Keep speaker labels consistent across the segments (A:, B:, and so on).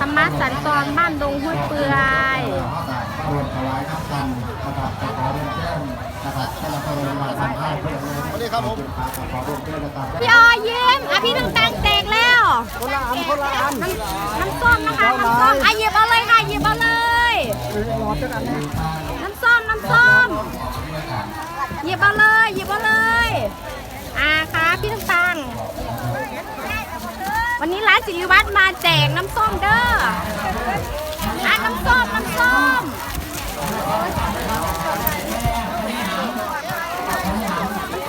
A: ธรรมะสันตอนบ้านดงห้วยเปื่อย
B: รวมถวายน้ำกันนะครับขอเรียนแจ้งนะครับท่านผู้ชมมาทำให้เพื่อนสวัสดีครับผมขอเรียนแจ้งนะครับ
A: พี่ออยิ้มอะพี่น้ำตาลแตกแล้วคนละอันคนละอันน้ำน้ำส้มนะคะน้ำส้มอะหยิบเอาเลยค่ะหยิบเอาเลยน้ำส้มน้ำส้มหยิบเอาเลยหยิบเอาเลยอ่าค่ะพี่น้ำตาล วันนี้ร้านสิริวัฒน์มาแจกน้ำส้มเด้ออะน้ำส้มน้ำส้ม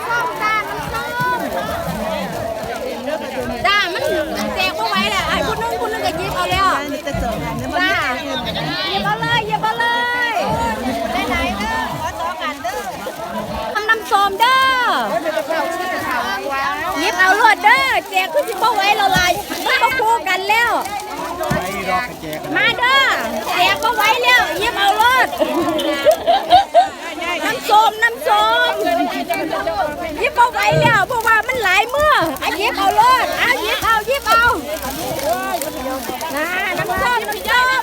A: ส้มจ้าน้ำส้มจ้ามันแจกเอาไว้แหละไอ้คุณนึงคุณนึงก็หยิบเอาแล้วจ้าหยิบเอาเลยหยิบเอาเลยได้ไหนเด้อขอสองกันเด้อทำน้ำส้มเด้อหยิบ เอารวดเด้อแจกคือสิบ่ไว้ละลายมันบ่คู่กันแล้ว มาเด้อแจกบ่ไว้แล้วยิบเอารวดน้ำส้มน้ำส้มยิบเอาไว้แล้วเพราะว่ามันหลายมืออะหยิบเอาเลยอะหยิบเอายิบเอานะน้ำส้มน้ำส้ม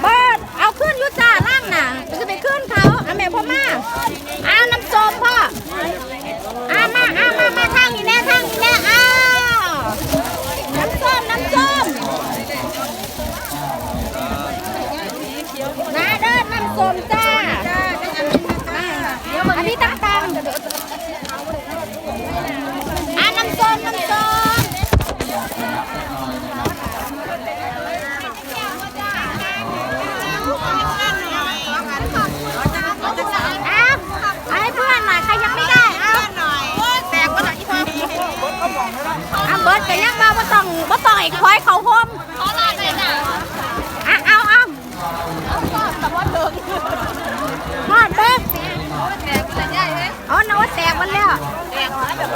A: เบิร์ดเอาขึ้นยุจ่าล่างน่ะจะไปขึ้นเขาอาแม่พ่อมาเอาน้ำส้มพ่อเอามาเอามามาทางนี้แน่ทางนี้แน่อ้าวน้ำส้มน้ำส้มนะเด้อน้ำส้มจ้าอันนี้ตั้งตังอะน้ำส้มน้ำส้มอะเอาให้เพื่อนหน่อยใครยังไม่ได้เอาแตกว่าไหนที่พออะเบิร์ดก็ยังมาบ่ต้องบ่ต้องไอ้คอยเข อ๋อน้ว่าแตกหมันแล้วแตกหมดแล้ว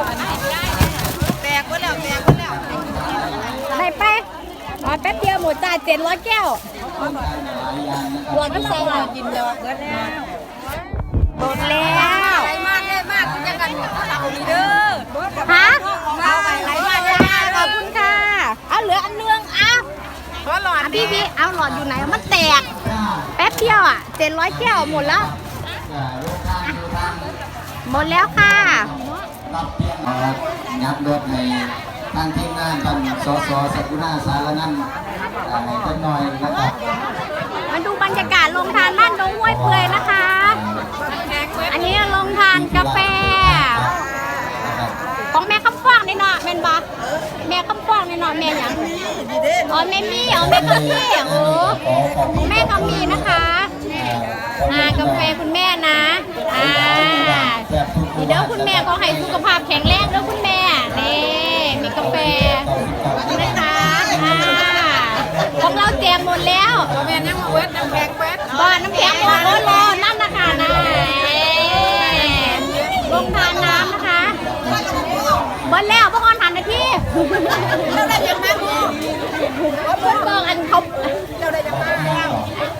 A: แตกหมดแล้วแตกหมดแล้วไปไปอ๋อแป๊บเดียวหมดจ่ายเจ็ดร้อยแก้วหวานน้ำใส่หรอกินแล้วหมดแล้วหมดแล้วไหลมากเลยมากยังกันเอาดีเด้อฮะไหลมากเลยขอบคุณค่ะ เอาเหลืออันเนืองเอาหลอดพี่พี่เอาหลอดอยู่ไหนมันแตก แป๊บเดียวอะเจ็ดร้อยแก้วหมดแล้ว หมดแล้วค่ะ
B: ยับรถให้ทางทีมงานท่านสสสกุณาสารนันท์ให้เพิ่นหน่อยนะครับ
A: มาดูบรรยากาศลงทานบ้านดงห้วยเปื่อยนะคะ อันนี้ลงทานกาแฟ ของแม่คำฟ้องในเนาะแม่นบอแม่คำฟ้องในเนาะแม่หยังอ๋อแม่มี่อ๋อแม่คำมี่โอ้แม่คำมีนะคะอ่ากาแฟคุณแม่นะอ่าเดี๋ยวคุณแม่ขอ ให้สุขภาพแข็งแรงด้อคุณแม่นี่มีกาแฟนะคะอ่าของเราแจกหมดแล้ว
C: แม่นั่งมาเวทน้ำแข็งแป๊บ
A: บ้านน้ำแข็งโอ้โหรอนั่นนะคะนะลงทานน้ำนะคะเบิ้ลแล้วพวกอนทันนาที
C: เราได้ยังไงบู
A: เพื่อนบอกอันเขา
C: เราได้ยังไง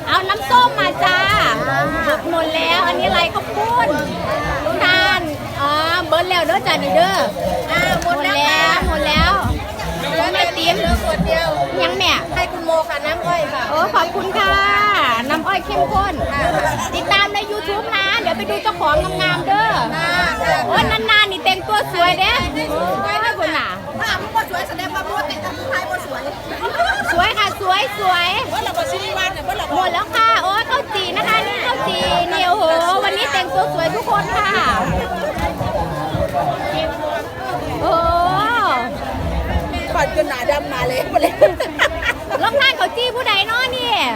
A: เอาน้ำส้มมาจ้าหมดแล้ว อันนี้อะไรข้าวปุ้นลงทาน เบิ้ลแล้วเด้อจ้านี่เด้ออ่าหมดแล้วหมดแล้วของแม่ติ๋ม
C: เหลือขวดเดียว
A: ยังแม่
C: ให้คุณโมค่ะน้ำอ้อยค่ะ
A: โอ้ขอบคุณค่ะ น้ำอ้อยเข้มข้น ติดตามใน YouTube นะ เดี๋ยวไปดูเจ้าของงามๆเด้อโอ้ยนานๆนี่แต่งตัวสวยเด้สวยนะคุณน่ะ
C: ถ้ามึงก็สวยแสดงว่ามึงแต่งกับผู้ชายก็สวย
A: สวยค่ะสวยสวย
C: ว่าเราก็ซีรีวันเนี่ยว่าเรา
A: หมดแล้วค่ะ โอ้ยข้าวจีนะคะนี่ข้าวจีนี่โอ้โหวันนี้แต่งตัวสวยทุกคนค่ะ โอ้
C: ปัดจนหนาดำหนาเล็กหมดเลย
A: ลองทานข้าวจีผู้ใดเนาะนี่บ้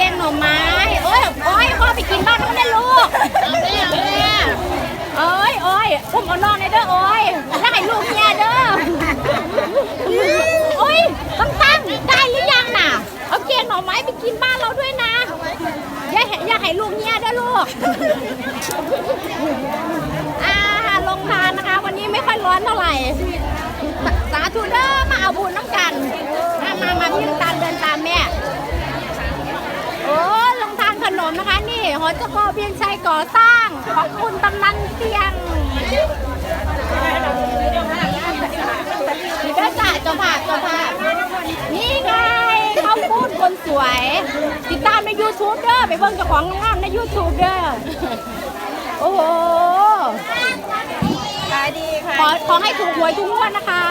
A: แกงห
C: น่อไม้ โอ้
A: ยโอ้ยพ่อไปกินบ้านเขาได้ลูกโอ้ยโอ้ยพุ่มเอานองในเด้อโอ้ยถ้าให้ลูกเมียเด้อ โอ้ยตั้งตั้งได้ห
C: รือยังน่ะ
A: เอาแกงหน่อไม้ไปกินบ้านเราด้
C: วยนะ
A: อย่าอย่าให้ลูกเมียเด้อลูกอาลงทานนะคะ วันนี้ไม่ค่อยร้อนเท่าไหร่ สาธุเด้อมาเอาบุญน้องกัน นขนมนะคะ นี่หอจกเพียงชัยก่อสร้าง ขอบคุณตำนันเตียงนี่ก็จ่าเจ้าภาพเจ้าภาพนี่ไงเขาพูดคนสวย ติดตามใน YouTube เด้อไปเบิ่งเจ้าของงามใน YouTube เด้อโอ้โห
C: ขายดีค่ะ
A: ขอขอให้ถูกหวยทุกงวดนะคะ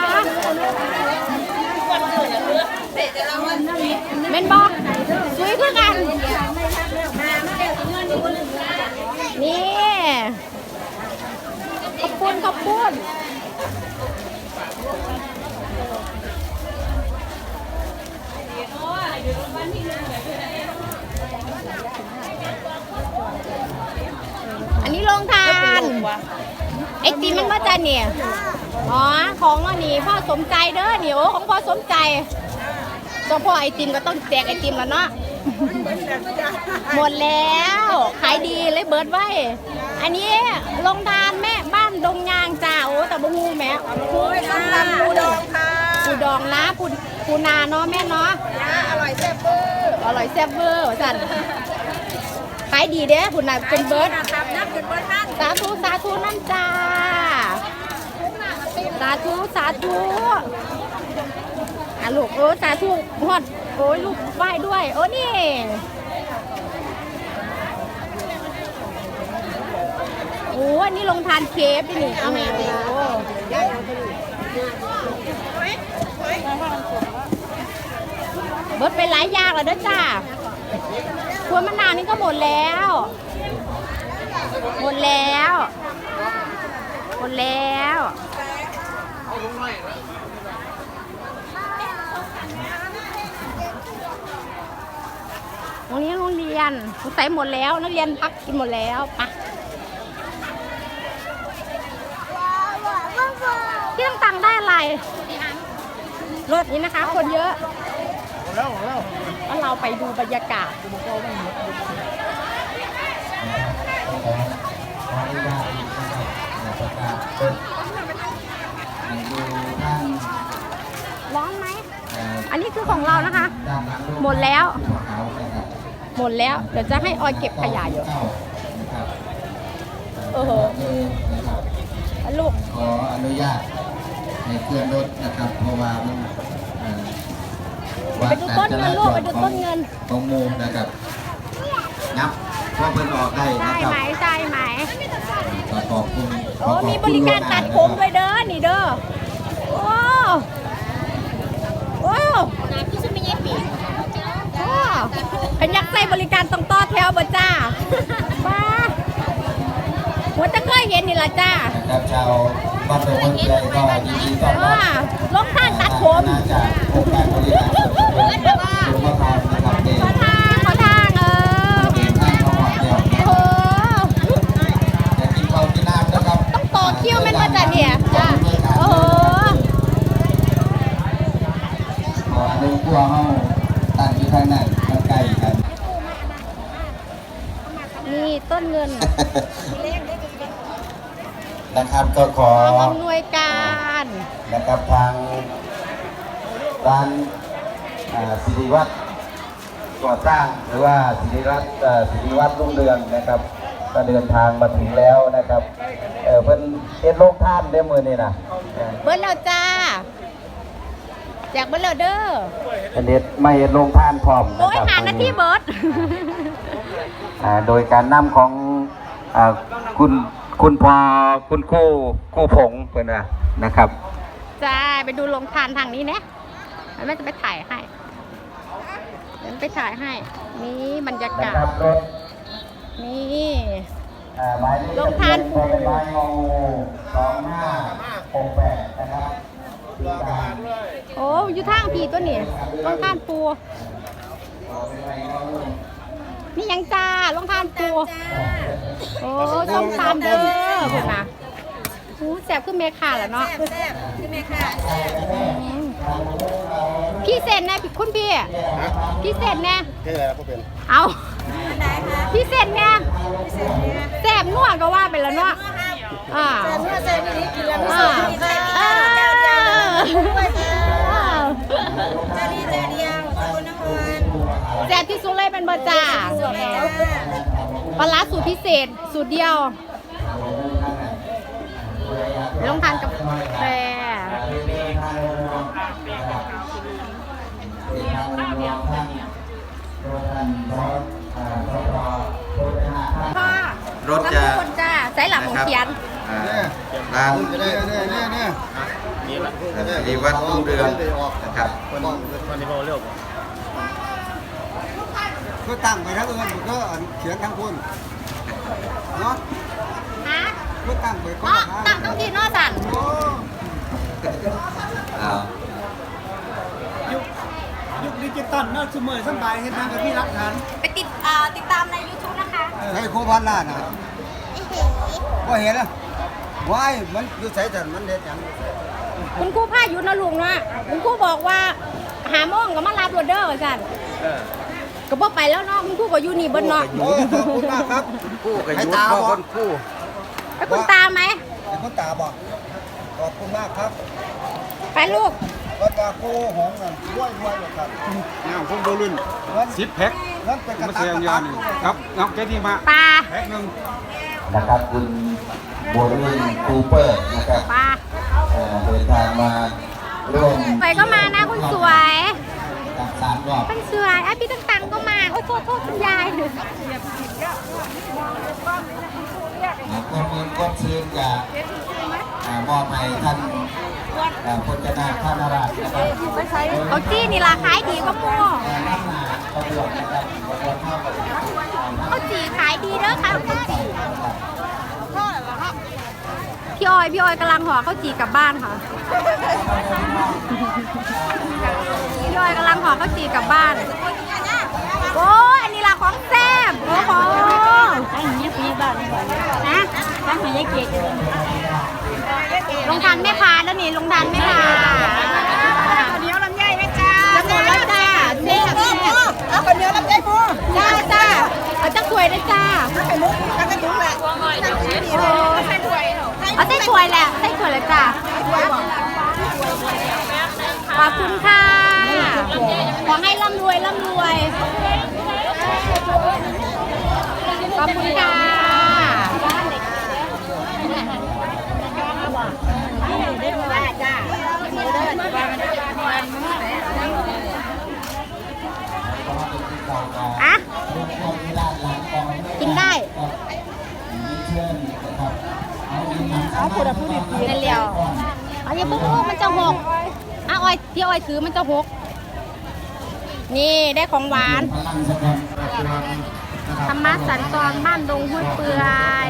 A: เมนบอกสวยคือกันนี่ ขอบคุณขอบคุณอันนี้ลงทานไอติมมันมาจากเนี่ยอ๋อของอันนี้พ่อสมใจเด้อนี่โอ้ของพ่อสมใจเจ้าพ่อไอติมก็ต้องแจกไอติมแล้วเนาะหมดแล้ว ขายดีเลยเบิร์ดไว้ อันนี้ลงทานแม่ จ้าโอ้แต่บ่งูแม่
C: โอ้ยส้มตำปูดองค่ะ
A: ปูดองนะปูปูนาเนาะแม่เนาะ
C: จ้าอร่อยแซ่บเบอร์
A: อร่อยแซ่บเวอร์สันขายดีเด้ปูนาเป็นเบิร์ด
C: นะครับนับเป็นเบอร์ท่าน
A: สาธุสาธุนั่นจ้าสาธุสาธุอะลูกโอ้สาธุหอดโอ้ยลูกไหว้ด้วย โอ้นี่ อ้อันนี้ลงทานเคฟดินี่เอาแม่โอ้เบิดไปหลายอยางแล้วเด้อจ้าครัวมะนาวนี่ก็หมดแล้ว หมดแล้ว หมดแล้วโรงเรียนโรงเรียนสงสัยหมดแล้ว นักเรียนพักกินหมดแล้วปะที่ต้อง ได้อะไรถนี้นะคะ คนเยอะแล้วเราไปดูบรรยากาศ
B: ขออนุญาตนะครับประกาศเปิดดูท่าน
A: ร้อนไหม
B: อั
A: นนี้คือของเรานะคะ
B: ห
A: มดแล้ว
B: ห
A: มดแล้ว เดี๋ยวจะให้ออยเก็บขยะอยู่โอ้โห
B: ลู
A: ก
B: ขออนุญาต ให้เคลื่อนรถนะครับ เพราะว่ามันเอ่อ
A: ไปดูต้นเงินลูกไปดูต้นเงิน
B: ของหมูนะครับนับพอเพิ่นออกได้
A: ใช่
B: นะครั
A: ไหมใช่ไหม
B: ขอขอบคุณ
A: โอ้มีบริการตัดผมด้วยเด้อนี่เด้อโอ้โอ้น้ำที่ฉันไม่ยัดปีโอ้เป็นยักษ์ใส่บริการต้องต่อแถวบ่จ้าบ้าหัวตะเคยเห็นนี่ละจ้า
B: นะครับชาว บ้านโดนเมืองเกยก็ยินดีต้อนรับ
A: ว่าลงทางตัดผม
B: น่าจะโครงการบริการส่วนบุคคลสุนทระครับเด็ก
A: ขอทอง
B: นทางมาหอยว
A: โอ้
B: อยากกินข้าวกินน้ำนะครับ
A: ต้องม่นว่าจ้ะเนี่ยจ้าโอ้โห
B: ขอหนึ่งตัวเฮาตั้งอยู่ทาง นั้นทางไกลกัน
A: นี่ต้นเงิน
B: นะครับก็ขอ
A: กองอำนวยการ
B: นะครับทางร้านอ่าสิริวัตรก่อสร้างหรือว่าสิริรัตน์เอ่อสิริวัตรรุ่งเรืองนะครับก็เดินทางมาถึงแล้วนะครับเออเพิ่นเฮ็ดโรงท่านได้มือนี่นะเออ
A: เบิร์ดแล้วจ้าแจกเบิร์ดแล้วเด้อ
B: อันนี้มาเฮ็ดโรงท่านพร้อมนะ
A: โอ้ย
B: ครับ
A: หานาทีเบิร์ด
B: อ่าโดยการนำของอ่าคุณ คุณพอคุณคู่คู่ผงเพิ่อนว่านะครับ
A: จ้าไปดูโรงทานทางนี้นะแม่จะไปถ่ายให้เดี๋ยวไปถ่ายให้ นี่บรรยากาศ นี่โรงทาน
B: ปูสองห้าหกแปดนะครับ
A: โอ้อยู่ทางผีตัวนี้โรงทานปู นี่ยังจ้าโรงทานปูโอ้ส้มตำเด้อเพื่อนนะหูแสบขึ้นเมคาแล้วเนาะ
C: แซ่บแซ่บใช่ไหมคะ
A: อืมพี่เซ็นแน่คุณพี่พี่เซ็นแน่
D: แค่ไหนครับพ่อเป็น
A: เอาพิเศษแม่แซ่บนัวก็ว่าไปแล้วเนาะอ่า
C: แต่เมื่อเซนนี้กินแล้ว
A: อ่าอ่า
C: เจ้าดีเจ้าเดียวสกุลนคร
A: แซ่บที่สุดเลยเป็นเบอร์จ่าปลาร้าสูตรพิเศษสูตรเดียวลองทานกับแฟพ่อ
B: รถจะ
A: ทุกคนจ้าใส่หลังของเขียน
B: อ่าร้าน
D: เนี่ยเนี่ยเนี่ยเนี่ย
B: สิริวัฒน์รุ่งเรืองนะครับ
D: ก็ตั้งไปทั้งเอิญก็เขียนทั้งคุณเนาะ
A: ฮะ
D: ก็ตั้งไปก็
A: เนาะตั้งต้องที่เนอสัน
D: โอ้
B: อ้าว
E: ยุคดิจิตอลเนาะสมัยสบายเห็นทางกับพี่รักฐาน
A: ไปติดอ่าติดตามใน YouTube นะคะ
D: ใช้โคพันล้านนะก็เห็นนะว้ายมันอยู่ใส่แต่มันเด็ดอย่าง
A: คุณครูพายุนะลุงนะคุณครูบอกว่าหาโมงก็มารับรถเด้อสัน ก็บอไปแล้วเนาะคุณครูก็อยู่นี่เบนเนาะ
D: โอ้ขอบคุณมากครับ
B: คู่กับยุทธพ่อ
D: บอก
B: คนคู่
A: ไปคุณตาไหม
D: ให้คุณตาบอกขอบคุณมากครับ
A: ไปลูก
D: ก็ตาโคหงกันรวยรวยเลยครับ
E: งานผมโดรุ่น
D: เงิน
E: สิบแพ็ค
D: เงินเป็นกระ
E: มา
D: ตั
E: เสียงยา
D: ตั
E: น
D: ก
E: ครับเอาแกที่มา
A: ปลา
E: แพ็คหนึ่ง
B: นะครับคุณบัวรุ่นคูเปอร์นะครับ
A: ปลา
B: เอ่อเดินทางมาร่วม
A: ไปก็มานะคุณสวย
B: กับสามรอบ
A: คุณสวยไอ้พี่ตังๆก็มา โอ้ยโทษโทษคุณยาย
B: นะก็มีก็ชื่นกับอ่ามอบให้ท่านอ่าพจนาท่านนราชนะครับ
A: เขาจี้นี่ราคายดีก็มัว
B: น้ำหนาประบวกนะครับประบวกเข้ากับ
A: เขาจีขายดีเด้อค่ะ พี่ออย พี่ออยกำลังห่อข้าวจีกลับบ้านค่ะ พี่ออยกำลังห่อข้าวจีกลับบ้าน โอ้ยอันนี้ละของแซ่บโอ้โหตั้งอย่างนี้ปีบ้านนะตั้งอย่างนี้เกียรติลงทานไม่พาแล้วนี่ลงทานไม่พา
C: เดี๋ยวลำไยนะจ้า
A: จะหมดแล้วจ้าแซ่บแซ่บ
C: เอาคนเดียวลำไยปู
A: จ้าจ้าเอาจักสวยนะจ้า
C: ไข่มุกกันกระดุมแหละ
A: โอ้ใส่ถ้วยเอาใส่ถ้วย แล้วยจ้ะขอบคุณค่ะ ขอให้ร่ำรวยร่ำรวย ขอบคุณค่ะ
C: จ้า
A: อะ
C: เอาผู้ใดผู้ดี
A: เร็วๆเอาอย่าเพิ่งลูกมันจะหกอะออยพี่ออยถือมันจะหกนี่ได้ของหวานธรรมะสันตอนบ้านดงห้วยเปื่อย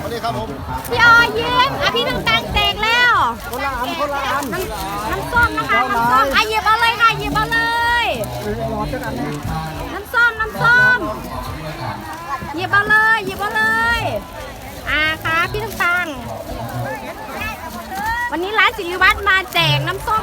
D: สวัสดีครับผม
A: พี่ออยยิ้มอะพี่ตั้งตังแตกแล้ว
D: คนละอันคนละอัน
A: น้ำน้ำส้มนะคะน้ำส้มอะหยิบเอาเลยค่ะหยิบเอาเลย
D: รอจังอั
A: น้ำส้ม หยิบเอาเลย หยิบเอาเลย อ่าค่ะพี่ตังตังวันนี้ร้านสิริวัตรมาแจกน้ำส้ม